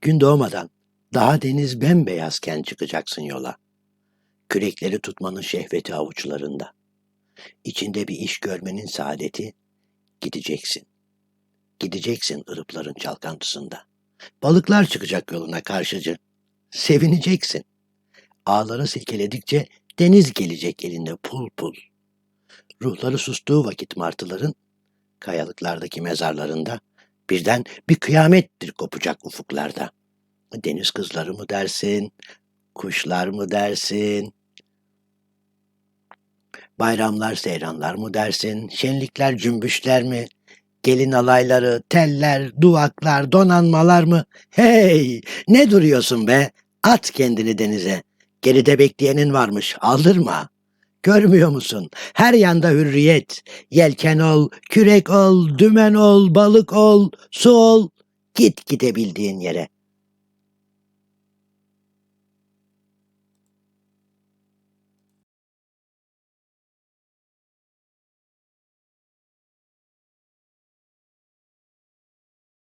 Gün doğmadan daha deniz bembeyazken çıkacaksın yola. Kürekleri tutmanın şehveti avuçlarında. İçinde bir iş görmenin saadeti gideceksin. Gideceksin ırıpların çalkantısında. Balıklar çıkacak yoluna karşıcı. Sevineceksin. Ağları silkeledikçe deniz gelecek elinde pul pul. Ruhları sustuğu vakit martıların kayalıklardaki mezarlarında birden bir kıyamettir kopacak ufuklarda. Deniz kızları mı dersin, kuşlar mı dersin, bayramlar seyranlar mı dersin, şenlikler cümbüşler mi, gelin alayları, teller, duvaklar, donanmalar mı? Hey, ne duruyorsun be? At kendini denize. Geride bekleyenin varmış, aldırma. Görmüyor musun? Her yanda hürriyet. Yelken ol, kürek ol, dümen ol, balık ol, su ol. Git gidebildiğin yere.